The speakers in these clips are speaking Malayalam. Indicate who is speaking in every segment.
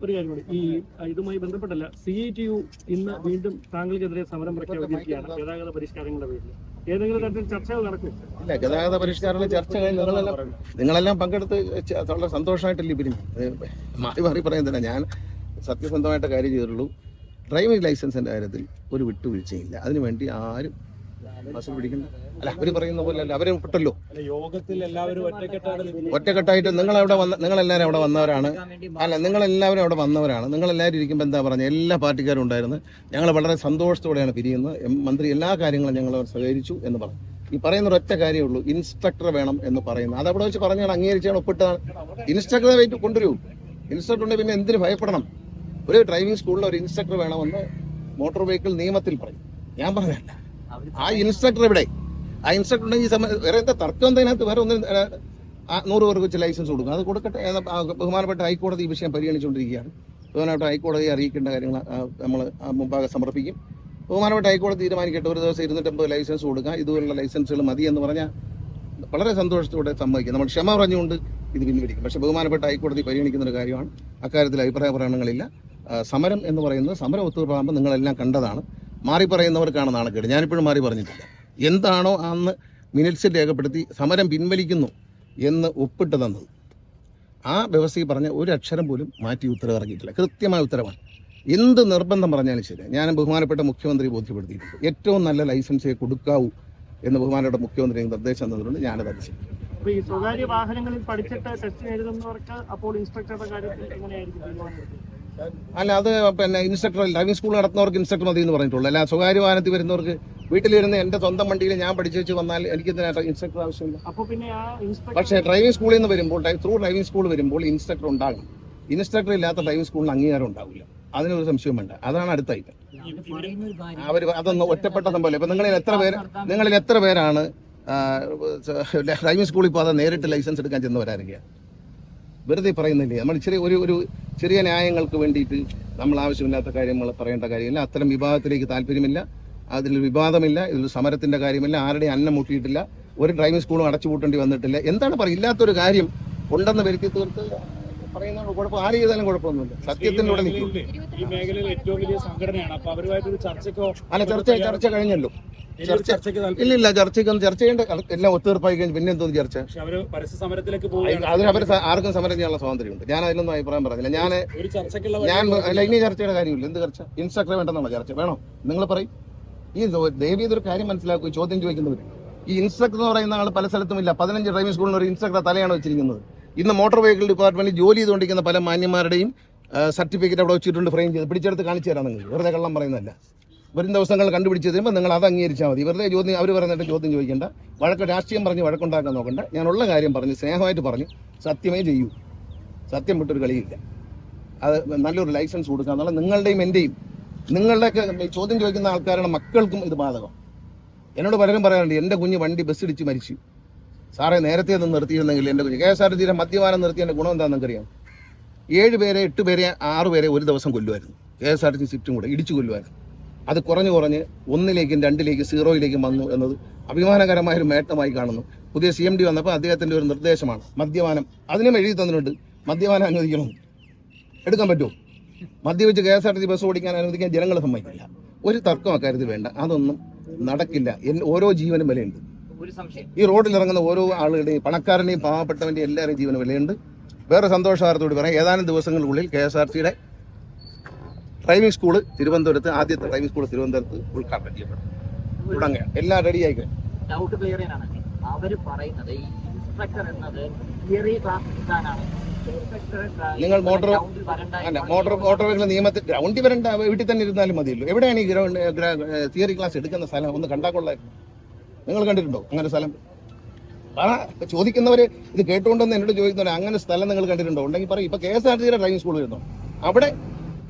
Speaker 1: ഒരു കാര്യം കൂടി ഈ ഇതുമായി ബന്ധപ്പെട്ടല്ല സി ഐ ടി യു ഇന്ന് വീണ്ടും താങ്കൾക്കെതിരെ സമരം പ്രഖ്യാപിച്ചിരിക്കുകയാണ് ഗതാഗത പരിഷ്കാരങ്ങളുടെ പേരിൽ ഏതെങ്കിലും തരത്തിൽ ചർച്ചകൾ നടക്കും.
Speaker 2: ഇല്ല ഗതാഗത പരിഷ്കാരങ്ങളെ ചർച്ചകൾ നിങ്ങളെല്ലാം നിങ്ങളെല്ലാം പങ്കെടുത്ത് വളരെ സന്തോഷമായിട്ടല്ലേ പിരിഞ്ഞു മാറി മാറി പറയുന്നില്ല ഞാൻ സത്യസന്ധമായിട്ട് കാര്യം ചെയ്തിട്ടുള്ളൂ. ഡ്രൈവിംഗ് ലൈസൻസിന്റെ കാര്യത്തിൽ ഒരു വിട്ടുവീഴ്ചയില്ല. അതിനുവേണ്ടി ആരും അല്ല അവർ പറയുന്ന പോലെ അല്ല അവരെ വിട്ടല്ലോ
Speaker 3: അല്ല, യോഗത്തിൽ എല്ലാവരും.
Speaker 2: ഒറ്റക്കെട്ടായിട്ട് നിങ്ങൾ അവിടെ വന്ന നിങ്ങളെല്ലാവരും അവിടെ വന്നവരാണ്. അല്ല നിങ്ങളെല്ലാവരും അവിടെ വന്നവരാണ്. നിങ്ങളെല്ലാവരും ഇരിക്കുമ്പോൾ എന്താ പറഞ്ഞത് എല്ലാ പാർട്ടിക്കാരും ഉണ്ടായിരുന്നു. ഞങ്ങൾ വളരെ സന്തോഷത്തോടെയാണ് പിരിയുന്നത്. മന്ത്രി എല്ലാ കാര്യങ്ങളും ഞങ്ങൾ സഹകരിച്ചു എന്ന് പറഞ്ഞു. ഈ പറയുന്ന ഒറ്റ കാര്യമേ ഉള്ളൂ. ഇൻസ്ട്രക്ടർ വേണം എന്ന് പറയുന്നത്. അത് അവിടെ വെച്ച് പറഞ്ഞാണ് അംഗീകരിച്ചാണ് ഒപ്പിട്ടാണ് ഇൻസ്ട്രക്ടറെ വെയിറ്റ് കൊണ്ടുവരൂ. ഇൻസ്ട്രക്ടർ ഉണ്ടെങ്കിൽ പിന്നെ എന്തിനു ഭയപ്പെടണം? ഒരു ഡ്രൈവിംഗ് സ്കൂളിൽ ഒരു ഇൻസ്ട്രക്ടർ വേണമെന്ന് മോട്ടോർ വെഹിക്കിൾ നിയമത്തിൽ പറയും. ഞാൻ പറഞ്ഞല്ല ആ ഇൻസ്ട്രക്ടർ എവിടെ? ആ ഇൻസ്ട്രക്ടർ ഉണ്ടെങ്കിൽ വേറെ എന്താ തർക്കം എന്താ ഇതിനകത്ത്? വേറെ ഒന്നും നൂറ് പേർക്ക് വെച്ച് ലൈസൻസ് കൊടുക്കും അത് കൊടുക്കട്ടെ. ബഹുമാനപ്പെട്ട ഹൈക്കോടതി ഈ വിഷയം പരിഗണിച്ചുകൊണ്ടിരിക്കുകയാണ്. ബഹുമാനപ്പെട്ട ഹൈക്കോടതിയെ അറിയിക്കേണ്ട കാര്യങ്ങൾ നമ്മൾ മുമ്പാകെ സമർപ്പിക്കും. ബഹുമാനപ്പെട്ട ഹൈക്കോടതി തീരുമാനിക്കട്ടെ. ഒരു ദിവസം ഇരുന്നൂറ്റമ്പത് ലൈസൻസ് കൊടുക്കുക ഇതുപോലുള്ള ലൈസൻസുകൾ മതി എന്ന് പറഞ്ഞാൽ വളരെ സന്തോഷത്തോടെ സമ്മതിക്കും. നമ്മൾ ക്ഷമ പറഞ്ഞുകൊണ്ട് ഇത് പിൻവലിക്കും. പക്ഷേ ബഹുമാനപ്പെട്ട ഹൈക്കോടതി പരിഗണിക്കുന്ന ഒരു കാര്യമാണ്. അക്കാര്യത്തിൽ അഭിപ്രായ പ്രകടനങ്ങളില്ല. സമരം എന്ന് പറയുന്നത് സമരം ഒത്തുതീർപ്പാകുമ്പോൾ നിങ്ങളെല്ലാം കണ്ടതാണ്. മാറി പറയുന്നവർക്കാണ് നാണക്കേട്. ഞാനിപ്പോഴും മാറി പറഞ്ഞിട്ടില്ല. എന്താണോ അന്ന് മിനിറ്റ്സിൽ രേഖപ്പെടുത്തി സമരം പിൻവലിക്കുന്നു എന്ന് ഒപ്പിട്ട് തന്നത്. ആ വ്യവസ്ഥയിൽ പറഞ്ഞ ഒരു അക്ഷരം പോലും മാറ്റി ഉത്തരവ് ഇറങ്ങിയിട്ടില്ല കൃത്യമായ ഉത്തരവാണ്. എന്ത് നിർബന്ധം പറഞ്ഞാലും ശരി. ഞാൻ ബഹുമാനപ്പെട്ട മുഖ്യമന്ത്രി ബോധ്യപ്പെടുത്തിയിട്ടുണ്ട്. ഏറ്റവും നല്ല ലൈസൻസേ കൊടുക്കാവൂ എന്ന് ബഹുമാനപ്പെട്ട മുഖ്യമന്ത്രി നിർദ്ദേശം തന്നിട്ടുണ്ട്. ഞാനത് അനുസരിക്കും
Speaker 1: ഈ സ്വകാര്യ വാഹനങ്ങളിൽ പഠിച്ചിട്ട് ടെസ്റ്റ് എഴുതുന്നവർക്ക് അപ്പോൾ ഇൻസ്ട്രക്ടറുടെ കാര്യത്തിൽ എങ്ങനെയായിരിക്കും
Speaker 2: അല്ല അത് പിന്നെ ഇൻസ്ട്രക്ടർ ഡ്രൈവിംഗ് സ്കൂൾ നടത്തുന്നവർക്ക് ഇൻസ്ട്രക്ടർ മതി എന്ന് പറഞ്ഞിട്ടുള്ളൂ. അല്ല സ്വകാര്യ വാഹനത്തിൽ വരുന്നവർക്ക് വീട്ടിലിരുന്ന് എന്റെ സ്വന്തം വണ്ടിയിൽ ഞാൻ പഠിച്ചു വെച്ച് വന്നാൽ എനിക്ക് ഇൻസ്ട്രക്ടർ ആവശ്യമില്ല. പക്ഷേ ഡ്രൈവിംഗ് സ്കൂളിൽ നിന്ന് വരുമ്പോൾ ത്രൂ ഡ്രൈവിംഗ് സ്കൂൾ വരുമ്പോൾ ഇൻസ്ട്രക്ടർ ഉണ്ടാകും ഇൻസ്ട്രക്ടർ ഇല്ലാത്ത ഡ്രൈവിംഗ് സ്കൂളിന് അംഗീകാരം ഉണ്ടാവില്ല. അതിനൊരു സംശയം വേണ്ട. അതാണ് അടുത്ത ഐറ്റം അവർ അതൊന്ന് ഒറ്റപ്പെട്ട സംഭവമല്ല. ഇപ്പൊ നിങ്ങളിൽ എത്ര പേര് നിങ്ങളിൽ എത്ര പേരാണ് ഡ്രൈവിംഗ് സ്കൂളിൽ പോകാതെ നേരിട്ട് ലൈസൻസ് എടുക്കാൻ ചെന്നവരാരൊക്കെയാണ് വെറുതെ പറയുന്നില്ലേ? നമ്മൾ ചെറിയ ഒരു ഒരു ചെറിയ ന്യായങ്ങൾക്ക് വേണ്ടിയിട്ട് നമ്മൾ ആവശ്യമില്ലാത്ത കാര്യങ്ങൾ പറയേണ്ട കാര്യമില്ല. അത്തരം വിവാദത്തിലേക്ക് താല്പര്യമില്ല. അതിൽ വിവാദമില്ല. ഇതിൽ സമരത്തിന്റെ കാര്യമില്ല. ആരുടെയും അന്നം മുട്ടിയിട്ടില്ല. ഒരു ഡ്രൈവിംഗ് സ്കൂളും അടച്ചുപൂട്ടേണ്ടി വന്നിട്ടില്ല. എന്താണ് പറയുക? ഇല്ലാത്തൊരു കാര്യം ഉണ്ടെന്ന് വരുത്തി തീർത്ത് പറയുന്നതാണ് കുഴപ്പം ആര് ചെയ്താലും കുഴപ്പമൊന്നുമില്ല. സത്യത്തിന്റെ കൂടെ നിൽക്കും.
Speaker 3: ഈ മേഖലയിൽ ഏറ്റവും വലിയ സംഘടനയാണ്. അപ്പൊ അവരുമായിട്ടൊരു ചർച്ചയ്ക്കോ
Speaker 2: അല്ല ചർച്ച ചർച്ച കഴിഞ്ഞല്ലോ.
Speaker 3: ഇനി ഒരു
Speaker 2: ചർച്ച-
Speaker 3: ചർച്ചയ്ക്ക് താല്പര്യം
Speaker 2: ഇല്ല ഇല്ല ചർച്ചയ്ക്കൊന്നും ചർച്ച ചെയ്യേണ്ട എല്ലാം ഒത്തുതീർപ്പായി കഴിഞ്ഞ് പിന്നെ എന്തോന്ന് ചർച്ച? അതിന് അവർ ആർക്കും സമരം ചെയ്യാനുള്ള സ്വാതന്ത്ര്യമുണ്ട്. ഞാൻ അതിലൊന്നും അഭിപ്രായം പറഞ്ഞില്ല. ഞാൻ ഞാൻ അല്ല ഇനി ചർച്ചയുടെ കാര്യമില്ല. എന്ത് ചർച്ച? ഇൻസ്ട്രക്ടർ വേണ്ടെന്നുള്ള ചർച്ച. വേണോ? നിങ്ങൾ പറയും. ഈ ദേവി ഇതൊരു കാര്യം മനസ്സിലാക്കുക ചോദ്യം ചോദിക്കുന്നവർ ഈ ഇൻസ്ട്രക്ടർ എന്ന് പറയുന്ന ആൾ പല സ്ഥലത്തും ഇല്ല. പതിനഞ്ച് ഡ്രൈവിംഗ് സ്കൂളിൽ ഒരു ഇൻസ്ട്രക്ടർ തലയാണ് വെച്ചിരിക്കുന്നത്. ഇന്ന് മോട്ടോർ വെഹിക്കിൾ ഡിപ്പാർട്ട്മെന്റിൽ ജോലി ചെയ്തുകൊണ്ടിരിക്കുന്ന പല മാന്യന്മാരുടെയും സർട്ടിഫിക്കറ്റ് അവിടെ വെച്ചിട്ടുണ്ട് ഫ്രെയിം ചെയ്ത്. പിടിച്ചെടുത്ത് കാണിച്ചു തരാം നിങ്ങൾ. വെറുതെ കള്ളം പറയുന്നതല്ല. വരും ദിവസങ്ങൾ കണ്ടുപിടിച്ച് തരുമ്പോൾ നിങ്ങൾ അത് അംഗീകരിച്ചാൽ മതി. വെറുതെ ചോദ്യം അവർ പറയുന്നിട്ട് ചോദ്യം ചോദിക്കേണ്ട. വഴക്ക് രാഷ്ട്രീയം പറഞ്ഞ് വഴക്കുണ്ടാക്കാൻ നോക്കണ്ട. ഞാനുള്ള കാര്യം പറഞ്ഞ് സ്നേഹമായിട്ട് പറഞ്ഞു സത്യമേ ചെയ്യൂ. സത്യം വിട്ടൊരു കളിയില്ല. അത് നല്ലൊരു ലൈസൻസ് കൊടുക്കുക എന്നുള്ള നിങ്ങളുടെയും എന്റെയും നിങ്ങളുടെയൊക്കെ ചോദ്യം ചോദിക്കുന്ന ആൾക്കാരുടെ മക്കൾക്കും ഇത് ബാധകം. എന്നോട് പലരും പറയാറുണ്ട് എന്റെ കുഞ്ഞ് വണ്ടി ബസ് ഇടിച്ച് മരിച്ചു. സാറേ നേരത്തെ ഒന്ന് നിർത്തിയിരുന്നെങ്കിൽ എന്റെ കുഞ്ഞ്. കെ എസ് ആർ ടി മദ്യപാനം നിർത്തിയതിന്റെ ഗുണം എന്താണെന്ന് അറിയാം ഏഴ് പേരെ എട്ട് പേരെ ആറ് പേരെ ഒരു ദിവസം കൊല്ലുമായിരുന്നു. K S R T C സ്വിഫ്റ്റും കൂടെ ഇടിച്ചു കൊല്ലുമായിരുന്നു. അത് കുറഞ്ഞു കുറഞ്ഞ് ഒന്നിലേക്കും രണ്ടിലേക്കും സീറോയിലേക്കും വന്നു എന്നത് അഭിമാനകരമായ ഒരു നേട്ടമായി കാണുന്നു. പുതിയ സി എം ഡി വന്നപ്പോൾ അദ്ദേഹത്തിന്റെ ഒരു നിർദ്ദേശമാണ്. മദ്യപാനം. അതിനും എഴുതി തന്നിട്ടുണ്ട്. മദ്യപാനം അനുവദിക്കണം. എടുക്കാൻ പറ്റുമോ? മദ്യപിച്ച് K S R T C bus ഓടിക്കാൻ അനുവദിക്കാൻ ജനങ്ങൾ സമ്മതിക്കില്ല. ഒരു തർക്കം അക്കാര്യത്തിൽ വേണ്ട. അതൊന്നും നടക്കില്ല. ഓരോ ജീവനും വിലയുണ്ട്. ഈ റോഡിൽ ഇറങ്ങുന്ന ഓരോ ആളുകളുടെയും പണക്കാരനെയും പാവപ്പെട്ടവന്റെയും എല്ലാവരുടെയും ജീവന് വിലയുണ്ട്. വേറെ സന്തോഷവാർത്തോട് പറയാം. ഏതാനും ദിവസങ്ങൾക്കുള്ളിൽ കെ എസ് ആർ സിയുടെ ഡ്രൈവിംഗ് സ്കൂൾ തിരുവനന്തപുരത്ത് ആദ്യത്തെ ഡ്രൈവിംഗ് സ്കൂൾ തിരുവനന്തപുരത്ത് ഉദ്ഘാടനം ചെയ്യപ്പെടും തുടങ്ങുക എല്ലാം റെഡി ആയി കഴിഞ്ഞു.
Speaker 4: ഡൗട്ട് ക്ലിയർ ചെയ്യാനാണ്. അവർ പറയുന്നത് ഇൻസ്ട്രക്ടർ എന്നത് തിയറി ക്ലാസ് എടുക്കാനാണ്.
Speaker 2: നിങ്ങൾ മോട്ടോർ അല്ല മോട്ടോർ മോട്ടോർ വെഹിക്കിൾ നിയമത്തിൽ ഗ്രൗണ്ടിൽ വരണ്ട വീട്ടിൽ തന്നെ ഇരുന്നാലും മതിയല്ലോ. എവിടെയാണ് ഈ ഗ്രൗണ്ട് തിയറി ക്ലാസ് എടുക്കുന്ന സ്ഥലം? ഒന്ന് കണ്ടാൽ കൊള്ളായിരുന്നു. നിങ്ങൾ കണ്ടിട്ടുണ്ടോ അങ്ങനെ സ്ഥലം? പറ ഇപ്പൊ ചോദിക്കുന്നവര് ഇത് കേട്ടുകൊണ്ടെന്ന് എന്നോട് ചോദിക്കുന്നവർ അങ്ങനെ സ്ഥലം നിങ്ങൾ കണ്ടിട്ടുണ്ടോ? ഉണ്ടെങ്കിൽ പറയും. ഇപ്പൊ കെ എസ് ആർ ടിയുടെ ഡ്രൈവിംഗ് സ്കൂൾ വരുന്നു. അവിടെ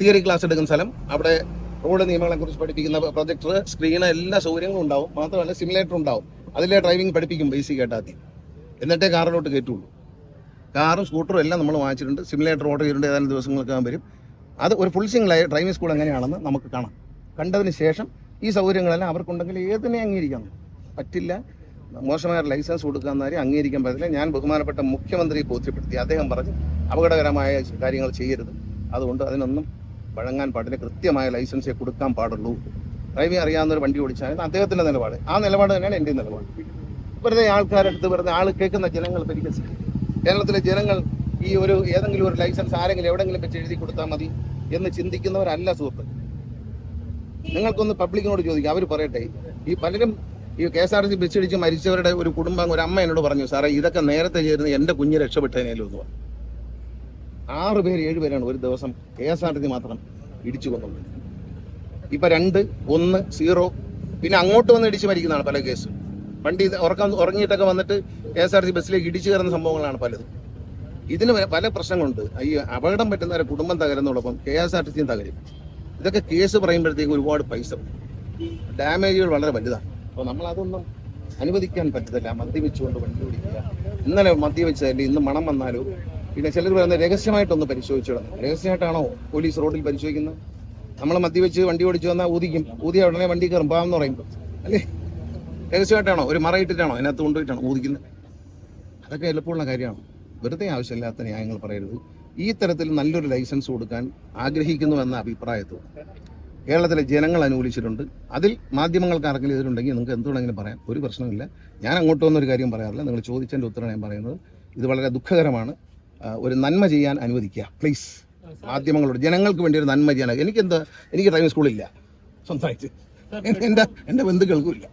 Speaker 2: തിയറി ക്ലാസ് എടുക്കുന്ന സ്ഥലം. അവിടെ റോഡ് നിയമങ്ങളെ കുറിച്ച് പഠിപ്പിക്കുന്ന പ്രൊജക്ടർ സ്ക്രീന് എല്ലാ സൗകര്യങ്ങളും ഉണ്ടാവും. മാത്രമല്ല സിമുലേറ്റർ ഉണ്ടാവും. അതിലെ ഡ്രൈവിംഗ് പഠിപ്പിക്കും ബേസിക് ആയിട്ട് ആദ്യം. എന്നിട്ടേ കാറിലോട്ട് കയറ്റുള്ളൂ. കാറും സ്കൂട്ടറും എല്ലാം നമ്മൾ വാങ്ങിച്ചിട്ടുണ്ട്. സിമുലേറ്റർ ഓർഡർ ചെയ്തിട്ടുണ്ട് ഏതാനും ദിവസങ്ങൾക്കകം വരും. അത് ഒരു ഫുൾ സിംഗിളായ ഡ്രൈവിംഗ് സ്കൂൾ എങ്ങനെയാണെന്ന് നമുക്ക് കാണാം. കണ്ടതിന് ശേഷം ഈ സൗകര്യങ്ങളെല്ലാം അവർക്കുണ്ടെങ്കിൽ ഏതിനെ അംഗീകരിക്കാം? പറ്റില്ല. മോശമായ ലൈസൻസ് കൊടുക്കാന്നാരും അംഗീകരിക്കാൻ പറ്റില്ല ഞാൻ ബഹുമാനപ്പെട്ട മുഖ്യമന്ത്രിയെ ബോധ്യപ്പെടുത്തി. അദ്ദേഹം പറഞ്ഞു അപകടകരമായ കാര്യങ്ങൾ ചെയ്യരുത്. അതുകൊണ്ട് അതിനൊന്നും വഴങ്ങാൻ പാടില്ല കൃത്യമായ ലൈസൻസേ കൊടുക്കാൻ പാടുള്ളൂ. ഡ്രൈവിംഗ് അറിയാവുന്ന ഒരു വണ്ടി ഓടിച്ചാൽ അദ്ദേഹത്തിന്റെ നിലപാട്. ആ നിലപാട് തന്നെയാണ് എന്റെ നിലപാട്. വെറുതെ ആൾക്കാരെടുത്ത് വെറുതെ ആൾ കേൾക്കുന്ന ജനങ്ങൾ പരിഹസിക്കും കേരളത്തിലെ ജനങ്ങൾ ഈ ഒരു ഏതെങ്കിലും ഒരു ലൈസൻസ് ആരെങ്കിലും എവിടെങ്കിലും വെച്ച് എഴുതി കൊടുത്താൽ മതി എന്ന് ചിന്തിക്കുന്നവരല്ല സുഹൃത്ത് നിങ്ങൾക്കൊന്ന് പബ്ലിക്കിനോട് ചോദിക്കാം. അവർ പറയട്ടെ. ഈ പലരും ഈ K S R C bus ഇടിച്ച് മരിച്ചവരുടെ ഒരു കുടുംബം ഒരു അമ്മ എന്നോട് പറഞ്ഞു സാറേ ഇതൊക്കെ നേരത്തെ ചേരുന്ന എന്റെ കുഞ്ഞ് രക്ഷപ്പെട്ടതിനേലും എന്ന് പറഞ്ഞു. ആറ് പേര് ഏഴ് പേരാണ് ഒരു ദിവസം കെ എസ് ആർ ടി മാത്രം ഇടിച്ചു കൊന്നത്. ഇപ്പൊ രണ്ട് ഒന്ന് സീറോ പിന്നെ അങ്ങോട്ട് വന്ന് ഇടിച്ച് മരിക്കുന്നതാണ് പല കേസ്. വണ്ടി ഉറക്കം ഉറങ്ങിയിട്ടൊക്കെ വന്നിട്ട് കെ എസ് ആർ ടി ബസ്സിലേക്ക് ഇടിച്ചു കയറുന്ന സംഭവങ്ങളാണ് പലതും. ഇതിന് പല പ്രശ്നങ്ങളുണ്ട്. ഈ അപകടം പറ്റുന്നവരെ കുടുംബം തകരുന്നതോടൊപ്പം കെ എസ് ആർ ടി സിയും തകരും. ഇതൊക്കെ കേസ് പറയുമ്പോഴത്തേക്ക് ഒരുപാട് പൈസ. ഡാമേജുകൾ വളരെ വലുതാണ്. അപ്പോൾ നമ്മൾ അതൊന്നും അനുവദിക്കാൻ പറ്റത്തില്ല. മദ്യപിച്ചുകൊണ്ട് വണ്ടി ഓടിക്കുക. ഇന്നലെ മദ്യപിച്ചതല്ലേ ഇന്ന് മണം വന്നാലോ? പിന്നെ ചിലർ പറയുന്നത് രഹസ്യമായിട്ടൊന്ന് പരിശോധിച്ചിടണം രഹസ്യമായിട്ടാണോ പോലീസ് റോഡിൽ പരിശോധിക്കുന്നത്? നമ്മൾ മദ്യവെച്ച് വണ്ടി ഓടിച്ചു വന്നാൽ ഊതിക്കും. ഊതിയ ഉടനെ വണ്ടി കയറും പാവെന്ന് പറയും അല്ലേ? രഹസ്യമായിട്ടാണോ? ഒരു മറയിട്ടിട്ടാണോ? അതിനകത്ത് കൊണ്ടുപോയിട്ടാണോ ഊതിക്കുന്നത്? അതൊക്കെ എളുപ്പമുള്ള കാര്യമാണ്. വെറുതെ ആവശ്യമില്ലാത്ത ന്യായങ്ങൾ പറയരുത്. ഈ തരത്തിൽ നല്ലൊരു ലൈസൻസ് കൊടുക്കാൻ ആഗ്രഹിക്കുന്നു എന്ന അഭിപ്രായത്തോ കേരളത്തിലെ ജനങ്ങൾ അനുകൂലിച്ചിട്ടുണ്ട്. അതിൽ മാധ്യമങ്ങൾക്ക് ആർക്കെങ്കിലും എതിരുണ്ടെങ്കിൽ നിങ്ങൾക്ക് എന്ത് വേണമെങ്കിലും പറയാം. ഒരു പ്രശ്നമില്ല ഞാൻ അങ്ങോട്ട് വന്നൊരു കാര്യം പറയാറില്ല. നിങ്ങൾ ചോദിച്ചതിന്റെ ഉത്തരം ഞാൻ പറയുന്നത്. ഇത് വളരെ ദുഃഖകരമാണ്. ഒരു നന്മ ചെയ്യാൻ അനുവദിക്കുക. പ്ലീസ് മാധ്യമങ്ങളോട് ജനങ്ങൾക്ക് വേണ്ടി ഒരു നന്മ ചെയ്യാൻ. എനിക്കെന്താ എനിക്ക് ടൈം സ്കൂളില്ല സ്വന്തമായിട്ട് എന്റെ എന്റെ ബന്ധുക്കൾക്കും ഇല്ല.